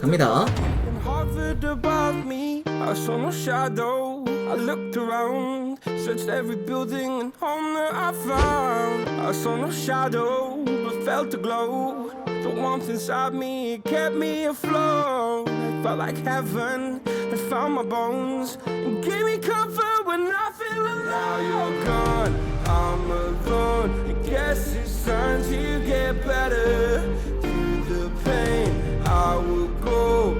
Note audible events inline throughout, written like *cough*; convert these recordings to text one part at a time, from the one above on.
갑니다. and hovered above me. I saw no shadow. I looked around, searched every building and home that I found. I saw no shadow, but felt a glow. The warmth inside me it kept me afloat. It felt like heaven had found my bones and gave me comfort when I feel alone. Now you're gone, I'm alone. I guess it's time to get better. Through the pain, I will go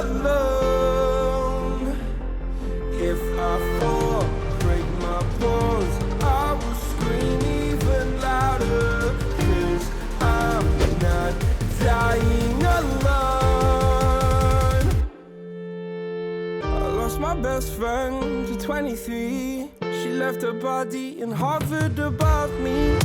alone. If I fall, break my bones, I will scream even louder. Cause I'm not dying alone. I lost my best friend to 23. Left her body and hovered above me.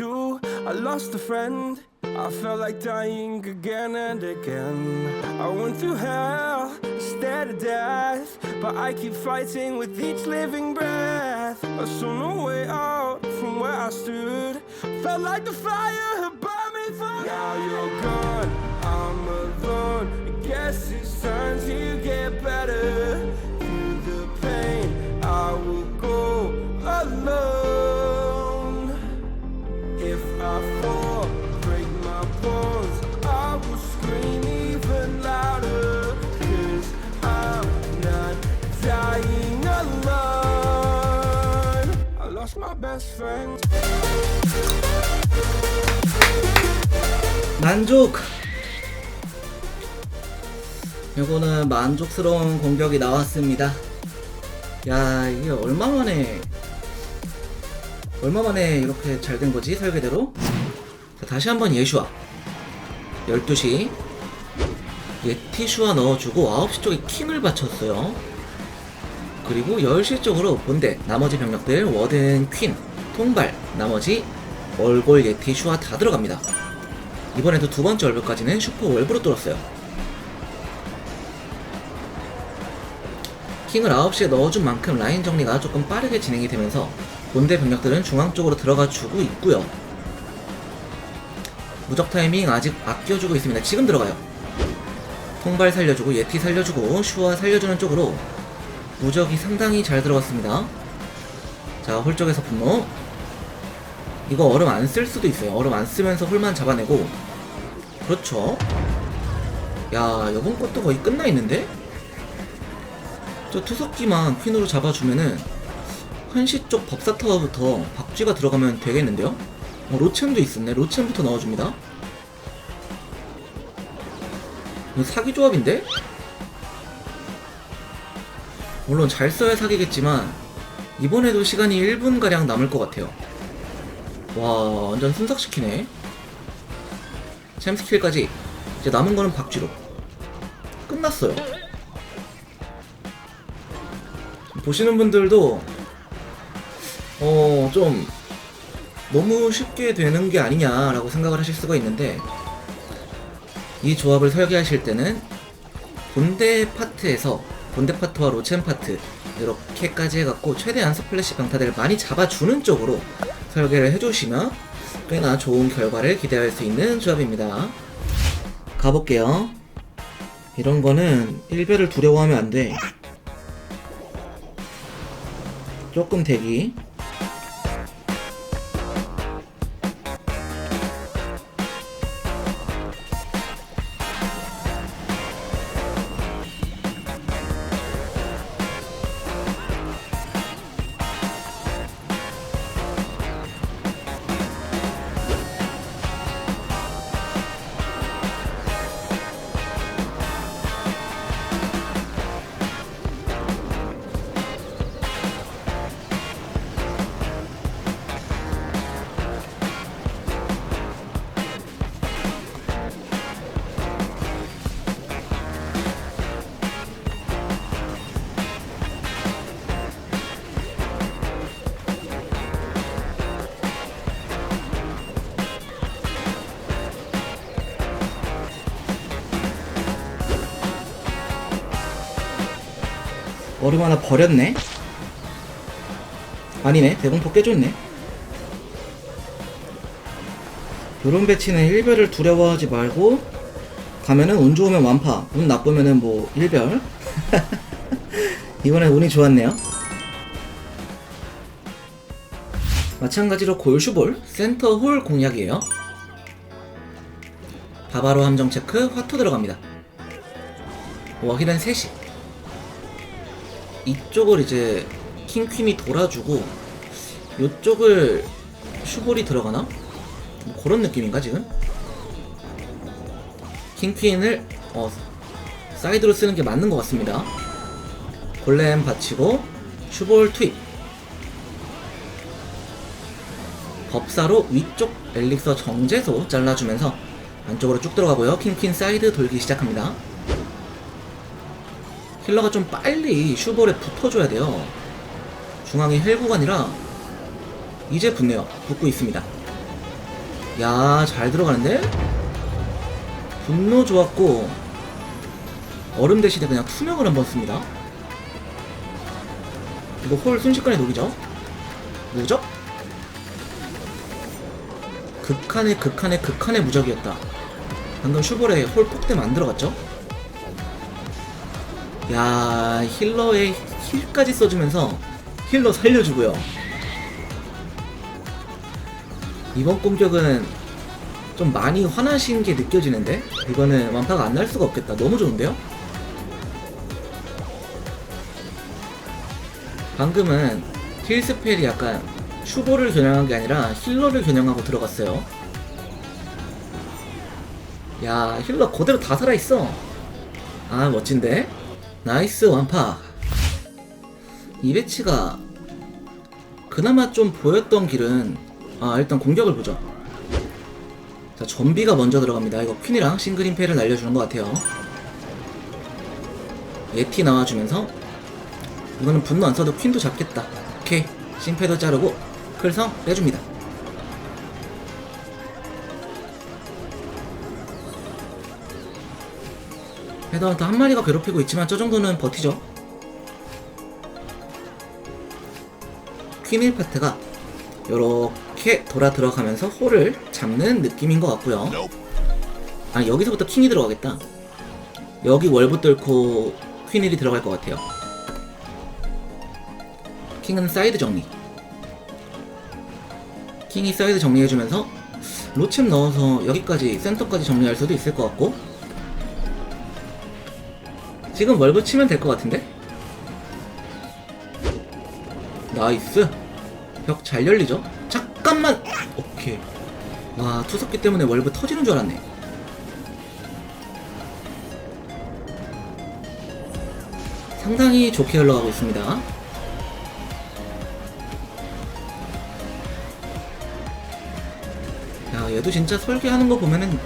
An. I lost a friend. I felt like dying again and again. I went through hell, stared at death. But I keep fighting with each living breath. I saw no way out from where I stood. Felt like the fire had burned me through. Now you're gone, I'm alone. I guess it's time to get better. 만족. 요거는 만족스러운 공격이 나왔습니다. 야, 이게 얼마 만에 얼마 만에 이렇게 잘 된 거지 설계대로? 자, 다시 한번 예슈아 12시 예티슈아 넣어주고 9시 쪽에 킹을 바쳤어요. 그리고 10시 쪽으로 본대 나머지 병력들 워든 퀸 통발 나머지 얼골 예티 슈아 다 들어갑니다. 이번에도 두 번째 얼굴까지는 슈퍼 월브로 뚫었어요. 킹을 9시에 넣어준 만큼 라인 정리가 조금 빠르게 진행이 되면서 본대 병력들은 중앙 쪽으로 들어가 주고 있고요. 무적 타이밍 아직 아껴주고 있습니다. 지금 들어가요. 통발 살려주고 예티 살려주고 슈아 살려주는 쪽으로 무적이 상당히 잘 들어갔습니다. 자, 홀 쪽에서 분노. 이거 얼음 안 쓸 수도 있어요. 얼음 안 쓰면서 홀만 잡아내고. 그렇죠. 야, 이번 것도 거의 끝나 있는데? 저 투석기만 퀸으로 잡아주면은 한시 쪽 법사타워부터 박쥐가 들어가면 되겠는데요? 어, 로챔도 있었네. 로챔부터 넣어줍니다. 사기 조합인데? 물론 잘 써야 사기겠지만 이번에도 시간이 1분가량 남을 것 같아요. 와 완전 순삭시키네. 챔 스킬까지 이제 남은 거는 박쥐로. 끝났어요. 보시는 분들도 어 좀 너무 쉽게 되는 게 아니냐라고 생각을 하실 수가 있는데 이 조합을 설계하실 때는 본대 파트에서 본대 파트와 로첸 파트 이렇게까지 해갖고 최대한 스플래시 방타들을 많이 잡아주는 쪽으로 설계를 해주시면 꽤나 좋은 결과를 기대할 수 있는 조합입니다. 가볼게요. 이런 거는 1배를 두려워하면 안 돼. 조금 대기. 얼음 하나 버렸네. 아니네, 대공포 깨줬네. 요런 배치는 일별을 두려워하지 말고 가면은 운 좋으면 완파, 운 나쁘면은 뭐 일별. *laughs* 이번엔 운이 좋았네요. 마찬가지로 골슈볼 센터 홀 공략이에요. 바바로 함정 체크 화토 들어갑니다. 워힐은 3시. 이쪽을 이제 킹퀸이 돌아주고 이쪽을 슈볼이 들어가나? 뭐 그런 느낌인가 지금? 킹퀸을 어, 사이드로 쓰는 게 맞는 것 같습니다. 골렘 받치고 슈볼 투입. 법사로 위쪽 엘릭서 정제소 잘라주면서 안쪽으로 쭉 들어가고요. 킹퀸 사이드 돌기 시작합니다. 힐러가 좀 빨리 슈볼에 붙어줘야 돼요. 중앙이 헬구간이라 이제 붙네요. 붙고 있습니다. 야, 잘 들어가는데? 분노 좋았고 얼음 대신에 그냥 투명을 한번 씁니다. 이거 홀 순식간에 녹이죠? 무적? 극한의 극한의 극한의 무적이었다. 방금 슈볼에 홀 폭대만 안 들어갔죠? 야 힐러의 힐까지 써주면서 힐러 살려주고요. 이번 공격은 좀 많이 화나신 게 느껴지는데 이거는 완파가 안 날 수가 없겠다. 너무 좋은데요? 방금은 힐 스펠이 약간 슈볼을 겨냥한 게 아니라 힐러를 겨냥하고 들어갔어요. 야 힐러 그대로 다 살아있어. 아 멋진데? 나이스 완파. 이 배치가 그나마 좀 보였던 길은 아 일단 공격을 보죠. 자 좀비가 먼저 들어갑니다. 이거 퀸이랑 임페를 날려주는 것 같아요. 에티 나와주면서 이거는 분노 안 써도 퀸도 잡겠다. 오케이 싱패도 자르고 클성 빼줍니다. 헤더한테 한 마리가 괴롭히고 있지만 저 정도는 버티죠. 퀸 1파트가 이렇게 돌아 들어가면서 홀을 잡는 느낌인 것 같고요. 아 여기서부터 킹이 들어가겠다. 여기 월부 뚫고 퀸 1이 들어갈 것 같아요. 킹은 사이드 정리. 킹이 사이드 정리해주면서 로챔 넣어서 여기까지 센터까지 정리할 수도 있을 것 같고 지금 월브 치면 될 것 같은데? 나이스. 벽 잘 열리죠? 잠깐만. 오케이. 와 투석기 때문에 월브 터지는 줄 알았네. 상당히 좋게 흘러가고 있습니다. 야 얘도 진짜 설계하는 거 보면은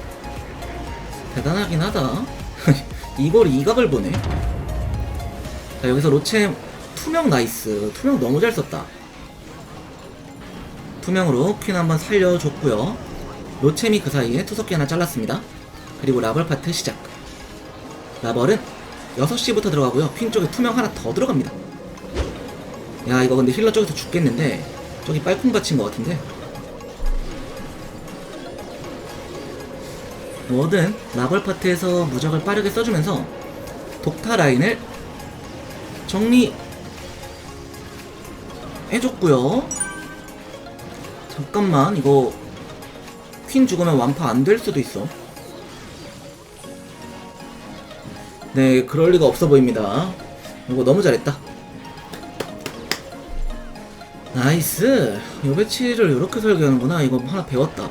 대단하긴 하다 *laughs* 이걸 이각을 보네. 자 여기서 로챔 투명 나이스. 투명 너무 잘 썼다. 투명으로 퀸 한번 살려줬고요. 로챔이 그 사이에 투석기 하나 잘랐습니다. 그리고 라벌 파트 시작. 라벌은 6시부터 들어가고요. 퀸 쪽에 투명 하나 더 들어갑니다. 야 이거 근데 힐러 쪽에서 죽겠는데 저기 빨콩 받친 것 같은데 뭐든 라벌 파트에서 무적을 빠르게 써주면서 독타 라인을 정리 해줬고요. 잠깐만 이거 퀸 죽으면 완파 안 될 수도 있어. 네, 그럴 리가 없어 보입니다. 이거 너무 잘했다. 나이스. 요 배치를 이렇게 설계하는구나. 이거 하나 배웠다.